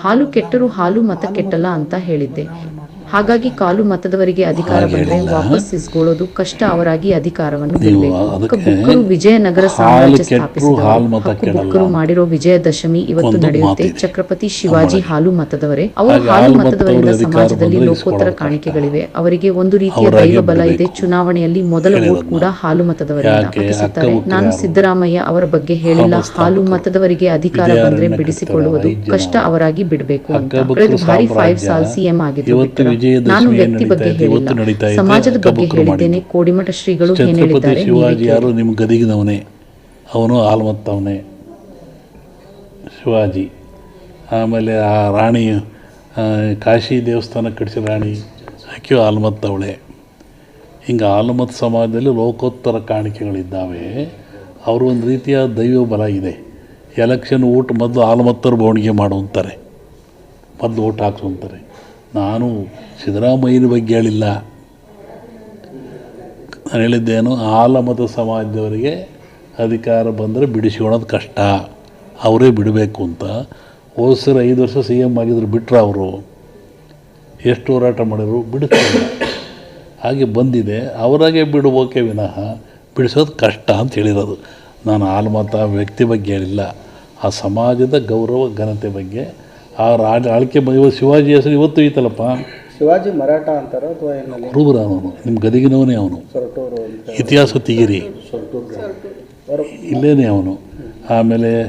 ಹಾಲು ಕೆಟ್ಟರೂ ಹಾಲು ಮತ ಕೆಟ್ಟಲ್ಲ ಅಂತ ಹೇಳಿದ್ದೆ. ಹಾಗಾಗಿ ಕಾಲು ಮತದವರಿಗೆ ಅಧಿಕಾರ ಬಂದ್ರೆ ವಾಪಸ್ ಇಸ್ಕೊಳ್ಳೋದು ಕಷ್ಟ ಅವರಾಗಿ ಅಧಿಕಾರವನ್ನು ಬಿಡಬೇಕು ವಿಜಯನಗರ ಸಾಮ್ರಾಜ್ಯ. ಬುಕ್ಕರು ಮಾಡಿರೋ ವಿಜಯದಶಮಿ ಇವತ್ತು ನಡೆಯುತ್ತೆ. ಚಕ್ರಪತಿ ಛತ್ರಪತಿ ಶಿವಾಜಿ ಹಾಲು ಮತದವರೇ. ಅವರು ಹಾಲು ಮತದವರಿಂದ ಸಮಾಜದಲ್ಲಿ ಲೋಕೋತ್ತರ ಕಾಣಿಕೆಗಳಿವೆ. ಅವರಿಗೆ ಒಂದು ರೀತಿಯ ದೈವ ಬಲ ಇದೆ. ಚುನಾವಣೆಯಲ್ಲಿ ಮೊದಲ ವೋಟ್ ಕೂಡ ಹಾಲು ಮತದವರಿಂದ ಹಾಕಿಸುತ್ತಾರೆ ನಾನು ಸಿದ್ದರಾಮಯ್ಯ ಅವರ ಬಗ್ಗೆ ಹೇಳಿಲ್ಲ. ಹಾಲು ಮತದವರಿಗೆ ಅಧಿಕಾರ ಬಂದ್ರೆ ಬಿಡಿಸಿಕೊಳ್ಳುವುದು. ಕಷ್ಟ ಅವರಾಗಿ ಬಿಡಬೇಕು ಅಂತ. ಭಾರಿ ಫೈವ್ ಸಾಲ್ ಸಿಎಂ. ವಿಜಯದಶಮಿ ನಾನು ವ್ಯಕ್ತಿ ಬಗ್ಗೆ ನಡೀತಾ ಇದೆ, ಇವತ್ತು ಹೇಳಿಲ್ಲ. ನಡೀತಾ ಇದೆ, ಸಮಾಜದ ಬಗ್ಗೆ ಹೇಳಿದ್ದೇನೆ. ಕೋಡಿಮಠ ಶ್ರೀಗಳು ಏನ್ ಹೇಳಿದ್ದಾರೆ ಶಿವಾಜಿ ಯಾರು? ನಿಮ್ಮ ಗದಿಗಿನವನೇ. ಅವನು ಆಲ್ಮತ್ತವನೇ ಶಿವಾಜಿ. ಆಮೇಲೆ ಆ ರಾಣಿ ಕಾಶಿ ದೇವಸ್ಥಾನ ಕಟ್ಟಿಸಿದ ರಾಣಿ ಆಕೆಯು ಆಲ್ಮತ್ತವಳೆ ಹಿಂಗೆ ಆಲ್ಮತ್ ಸಮಾಜದಲ್ಲಿ ಲೋಕೋತ್ತರ ಕಾಣಿಕೆಗಳಿದ್ದಾವೆ. ಅವರು ಒಂದು ರೀತಿಯ ದೈವ ಬಲ ಇದೆ. ಎಲೆಕ್ಷನ್ ಊಟ ಮೊದಲು ಆಲ್ಮತ್ತರು ಬವಣಿಗೆ ಮಾಡು ಅಂತಾರೆ ಮೊದಲು ಓಟ್ ಹಾಕ್ಸು ಅಂತಾರೆ ನಾನು ಸಿದ್ದರಾಮಯ್ಯನ ಬಗ್ಗೆ ಹೇಳಿಲ್ಲ. ನಾನು ಹೇಳಿದ್ದೇನು ಆಲಮತ ಸಮಾಜದವರಿಗೆ ಅಧಿಕಾರ ಬಂದರೆ ಬಿಡಿಸಿಕೊಳ್ಳೋದು ಕಷ್ಟ. ಅವರೇ ಬಿಡಬೇಕು ಅಂತ. ಸರಿ ಐದು ವರ್ಷ ಸಿ ಎಂ ಆಗಿದ್ರು ಬಿಟ್ಟರು ಅವರು. ಎಷ್ಟು ಹೋರಾಟ ಮಾಡಿದ್ರು, ಬಿಡಿಸ್ತಾರೆ. ಹಾಗೆ ಬಂದಿದೆ. ಅವರಾಗೆ ಬಿಡಬೇಕೆ ವಿನಃ ಬಿಡಿಸೋದು ಕಷ್ಟ ಅಂತ ಹೇಳಿರೋದು. ನಾನು ಆಲ್ಮತ ವ್ಯಕ್ತಿ ಬಗ್ಗೆ ಹೇಳಿಲ್ಲ. ಆ ಸಮಾಜದ ಗೌರವ, ಘನತೆ ಬಗ್ಗೆ ಆ ರಾಜ ಆಳ್ಕೆ ಬ- ಇವತ್ತು ಶಿವಾಜಿ ಹೆಸರು ಇವತ್ತು ಐತಲ್ಲಪ್ಪ. ಶಿವಾಜಿ ಮರಾಠ ಅಂತಾರ ಅಥವಾ ಕುರುಬರ ಅವನು ನಿಮ್ಮ ಗದಗಿನವನೇ ಅವನು. ಇತಿಹಾಸ ತಿಗಿರಿ. ಇಲ್ಲೇನೆ ಅವನು. ಆಮೇಲೆ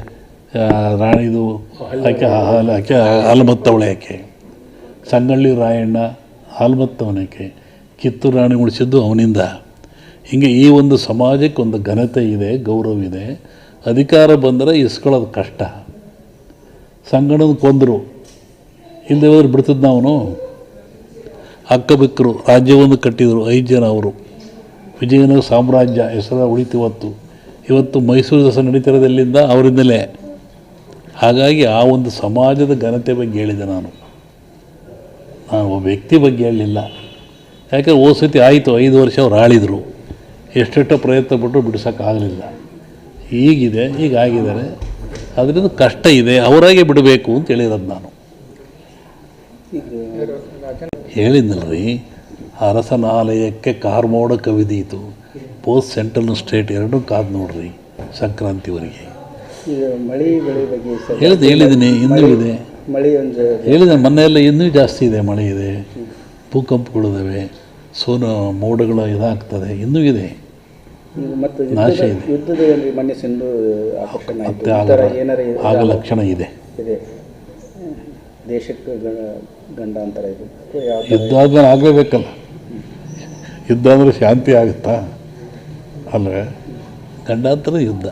ಆ, ರಾಣಿದು ಆಕೆ ಹಾಲು ಆಕೆ ಹಾಲ್ಮತ್ತವಳೆ ಆಕೆ. ಸಂಗಳ್ಳಿ ರಾಯಣ್ಣ ಹಾಲ್ಮತ್ತವನಕ್ಕೆ ಕಿತ್ತೂರು ರಾಣಿ ಉಳಿಸಿದ್ದು ಅವನಿಂದ. ಹಿಂಗೆ ಈ ಒಂದು ಸಮಾಜಕ್ಕೆ ಒಂದು ಘನತೆ ಇದೆ ಗೌರವ ಇದೆ. ಅಧಿಕಾರ ಬಂದರೆ ಇಸ್ಕೊಳ್ಳೋದು ಕಷ್ಟ. ಸಂಗಣದ ಕೊಂದರು. ಹಿಂದೆ ಹೋದ್ರೆ ಬಿಡ್ತಿದ್ದ ಅವನು. ಅಕ್ಕಬಿಕ್ಕರು ರಾಜ್ಯವನ್ನು ಕಟ್ಟಿದರು, ಐದು ಜನ ಅವರು. ವಿಜಯನಗರ ಸಾಮ್ರಾಜ್ಯ ಹೆಸರ ಉಳಿತು ಇವತ್ತು. ಇವತ್ತು ಮೈಸೂರು ದಸರಾ ನಡೀತಿರೋದಲ್ಲಿಂದ ಅವರಿಂದಲೇ. ಹಾಗಾಗಿ ಆ ಒಂದು ಸಮಾಜದ ಘನತೆ ಬಗ್ಗೆ ಹೇಳಿದೆ ನಾನು. ನಾನು ಒಬ್ಬ ವ್ಯಕ್ತಿ ಬಗ್ಗೆ ಹೇಳಲಿಲ್ಲ. ಯಾಕಂದ್ರೆ ಓ ಸತಿ ಆಯಿತು, ಐದು ವರ್ಷ ಅವ್ರು ಆಳಿದರು. ಎಷ್ಟೆಷ್ಟೋ ಪ್ರಯತ್ನ ಪಟ್ಟರು ಬಿಡಿಸೋಕ್ಕಾಗಲಿಲ್ಲ. ಈಗಿದೆ, ಈಗ ಆಗಿದ್ದಾರೆ. ಅದರಿಂದ ಕಷ್ಟ ಇದೆ ಅವರಾಗೆ ಬಿಡಬೇಕು ಅಂತ ಹೇಳಿರೋದು ನಾನು. ಹೇಳಿದ್ನಲ್ರಿ ಅರಸನಾಲಯಕ್ಕೆ ಕಾರ್ಮೋಡ ಕವಿದೀತು ಪೋಸ್ಟ್ ಸೆಂಟ್ರಲ್ ಸ್ಟೇಟ್ ಎರಡೂ ಕಾದ್ ನೋಡ್ರಿ ಸಂಕ್ರಾಂತಿವರೆಗೆ. ಹೇಳಿದೆ ಹೇಳಿದ್ದೀನಿ ಇನ್ನೂ ಇದೆ ಹೇಳಿದೆ. ಮೊನ್ನೆಲ್ಲ ಇನ್ನೂ ಜಾಸ್ತಿ ಇದೆ ಮಳೆ ಇದೆ. ಭೂಕಂಪಗಳಿದ್ದಾವೆ ಸೋನು ಮೋಡಗಳು ಇದಾಗ್ತದೆ ಇನ್ನೂ ಇದೆ. ಮತ್ತು ನಾಶ ಇದೆ. ಯುದ್ಧದ ಏನ್ರಿ ಮೊನ್ನೆ ಸಿಂಧು ಮತ್ತೆ ಈ ಆಗ ಥರ ಏನಾರ ಆಗ ಲಕ್ಷಣ ಇದೆ. ಇದೆ. ದೇಶಕ್ಕೆ ಗಂಡಾಂತರ ಇದು. ಅಥವಾ ಯಾವ ಥರ ಯುದ್ಧ ಆದ್ಮೇಲೆ ಆಗಲೇಬೇಕಲ್ಲ. ಯುದ್ಧ ಅಂದರೆ ಶಾಂತಿ ಆಗುತ್ತಾ? ಅಂದ್ರೆ ಗಂಡಾಂತರ ಯುದ್ಧ.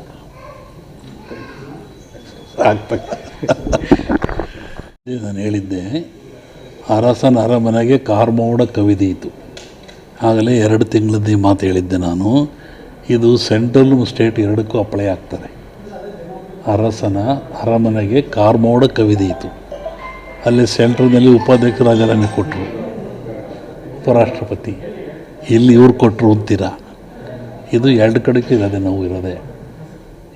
ಆಗ್ತಕ್ಕ ನಾನು ಹೇಳಿದ್ದೆ. ಅರಸನ ಅರಮನೆಗೆ ಕಾರ್ಮೋಡ ಕವಿದೀತು ಆಗಲೇ ಎರಡು ತಿಂಗಳದ್ದು ಈ ಮಾತು ಹೇಳಿದ್ದೆ ನಾನು. ಇದು ಸೆಂಟ್ರಲ್ ಸ್ಟೇಟ್ ಎರಡಕ್ಕೂ ಅಪ್ಲೈ ಆಗ್ತದೆ. ಅರಸನ ಅರಮನೆಗೆ ಕಾರ್ಮೋಡ ಕವಿದೀತು ಅಲ್ಲಿ ಸೆಂಟ್ರಲ್ನಲ್ಲಿ ಉಪಾಧ್ಯಕ್ಷ ರಾಜೀನಾಮೆ ಕೊಟ್ಟರು ಉಪರಾಷ್ಟ್ರಪತಿ. ಇಲ್ಲಿ ಇವ್ರು ಕೊಟ್ಟರು ಅಂತೀರಾ? ಇದು ಎರಡು ಕಡೆಗೆ ಇರೋದೆ ನಾವು ಇರೋದೆ.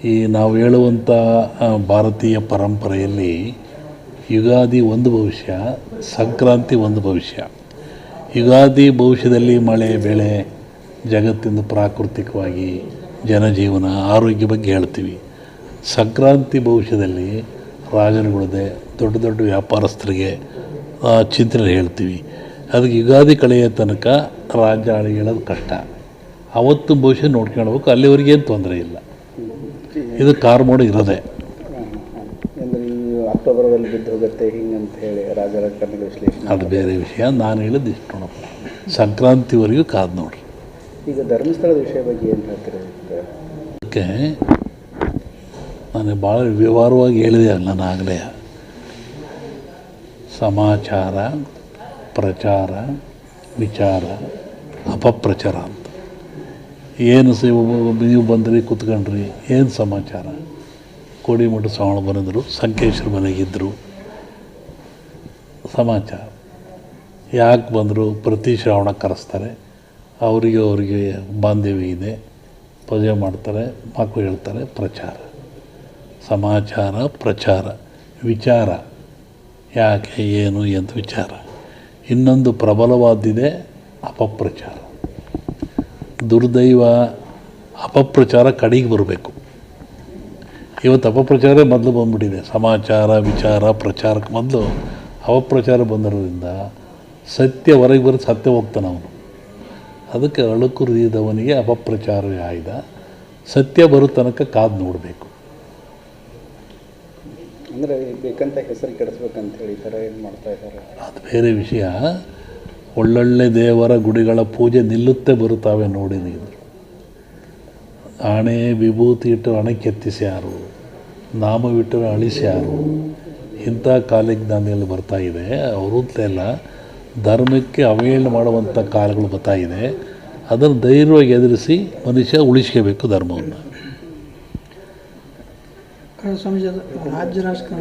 ಈ ನಾವು ಹೇಳುವಂಥ ಭಾರತೀಯ ಪರಂಪರೆಯಲ್ಲಿ ಯುಗಾದಿ ಒಂದು ಭವಿಷ್ಯ, ಸಂಕ್ರಾಂತಿ ಒಂದು ಭವಿಷ್ಯ. ಯುಗಾದಿ ಭವಿಷ್ಯದಲ್ಲಿ ಮಳೆ, ಬೆಳೆ ಜಗತ್ತಿಂದ ಪ್ರಾಕೃತಿಕವಾಗಿ ಜನಜೀವನ ಆರೋಗ್ಯ ಬಗ್ಗೆ ಹೇಳ್ತೀವಿ. ಸಂಕ್ರಾಂತಿ ಭವಿಷ್ಯದಲ್ಲಿ ರಾಜರುಗಳದೆ ದೊಡ್ಡ ದೊಡ್ಡ ವ್ಯಾಪಾರಸ್ಥರಿಗೆ ಚಿಂತನೆ ಹೇಳ್ತೀವಿ. ಅದಕ್ಕೆ ಯುಗಾದಿ ಕಳೆಯ ತನಕ ರಾಜ್ಯ ಹೇಳೋದು ಕಷ್ಟ. ಅವತ್ತು ಭವಿಷ್ಯ ನೋಡ್ಕೊಳ್ಬೇಕು ಅಲ್ಲಿವರೆಗೆ ಏನು ತೊಂದರೆ ಇಲ್ಲ. ಇದು ಕಾರ್ಮೋಡ ಇರೋದೆ. ಅಕ್ಟೋಬರ್ನಲ್ಲಿ ಬಿದ್ದು ಹೋಗುತ್ತೆ ಹಿಂಗಂತ ಹೇಳಿ ರಾಜರ ಕನ್ನಡ ವಿಶ್ಲೇಷಣೆ. ಅದು ಬೇರೆ ವಿಷಯ ನಾನು ಹೇಳಿದ್ದು ಇಷ್ಟು ನೋಡಪ್ಪ. ಸಂಕ್ರಾಂತಿವರೆಗೂ ಕಾದು ನೋಡ್ರಿ. ಈಗ ಧರ್ಮಸ್ಥಳದ ವಿಷಯ ಬಗ್ಗೆ ಏನು ಹೇಳ್ತೀರ? ಅದಕ್ಕೆ ನಾನು ಭಾಳ ವ್ಯವಹಾರವಾಗಿ ಹೇಳಿದೆ ನಾನು ಆಗಲೇ ಸಮಾಚಾರ, ಪ್ರಚಾರ, ವಿಚಾರ, ಅಪಪ್ರಚಾರ ಅಂತ. ಏನು ಸಿ ನೀವು ಬಂದ್ರಿ, ಕೂತ್ಕೊಂಡ್ರಿ, ಏನು ಸಮಾಚಾರ? ಕೋಡಿಮಠ ಸ್ವಾಮಿ ಬಂದಿದ್ರು, ಸಂಕೇಶ್ವರ ಮನೆಗಿದ್ದರು ಸಮಾಚಾರ. ಯಾಕೆ ಬಂದರು? ಪ್ರತಿ ಶ್ರಾವಣ ಕರೆಸ್ತಾರೆ. ಅವರಿಗೆ ಅವರಿಗೆ ಬಾಂಧವ್ಯ ಇದೆ. ಪೂಜೆ ಮಾಡ್ತಾರೆ ಮಕ್ಕಳು ಹೇಳ್ತಾರೆ, ಪ್ರಚಾರ. ಸಮಾಚಾರ, ಪ್ರಚಾರ. ವಿಚಾರ. ಯಾಕೆ, ಏನು ಅಂತ ವಿಚಾರ. ಇನ್ನೊಂದು ಪ್ರಬಲವಾದಿದೆ, ಅಪಪ್ರಚಾರ. ದುರ್ದೈವ ಅಪಪ್ರಚಾರ ಕಡೆಗೆ ಬರಬೇಕು. ಇವತ್ತು ಅಪಪ್ರಚಾರ ಮೊದಲು ಬಂದ್ಬಿಟ್ಟಿದೆ. ಸಮಾಚಾರ, ವಿಚಾರ, ಪ್ರಚಾರಕ್ಕೆ ಮೊದಲು ಅಪಪ್ರಚಾರ ಬಂದಿರೋದ್ರಿಂದ ಸತ್ಯ ಹೊರಗೆ ಬರೋದು ಸತ್ಯ ಹೋಗ್ತಾನೆ ಅವನು. ಅದಕ್ಕೆ ಅಳುಕುರಿದವನಿಗೆ ಅಪಪ್ರಚಾರ ಅಪಪ್ರಚಾರವೇ ಆಯ್ದ. ಸತ್ಯ ಬರೋ ತನಕ ಕಾದು ನೋಡಬೇಕು. ಅಂದರೆ ಬೇಕಂತ ಹೆಸರು ಕೆಡಿಸ್ಬೇಕಂತ ಹೇಳಿ ಥರ ಏನು ಮಾಡ್ತಾ ಇದ್ದಾರೆ? ಅದು ಬೇರೆ ವಿಷಯ. ಒಳ್ಳೊಳ್ಳೆ ದೇವರ ಗುಡಿಗಳ ಪೂಜೆ ನಿಲ್ಲುತ್ತೆ ಬರುತ್ತಾವೆ ನೋಡಿ ನೀವು. ಆಣೆ ವಿಭೂತಿ ಇಟ್ಟು ಹಣೆ ಕೆತ್ತಿಸ್ಯಾರು ಬಿಟ್ಟು ಅಳಿಸ್ಯಾರು ಇಂಥ ಕಾಲಿಗೆ ಜ್ಞಾನಿಗಳು ಬರ್ತಾ ಇದೆ. ಅವರು ಎಲ್ಲ ಧರ್ಮಕ್ಕೆ ಅವಹೇಳನ ಮಾಡುವಂಥ ಕಾಲಗಳು ಗೊತ್ತಾಗಿದೆ ಅದನ್ನು ಧೈರ್ಯವಾಗಿ ಎದುರಿಸಿ ಮನುಷ್ಯ ಉಳಿಸ್ಕೋಬೇಕು ಧರ್ಮವನ್ನು.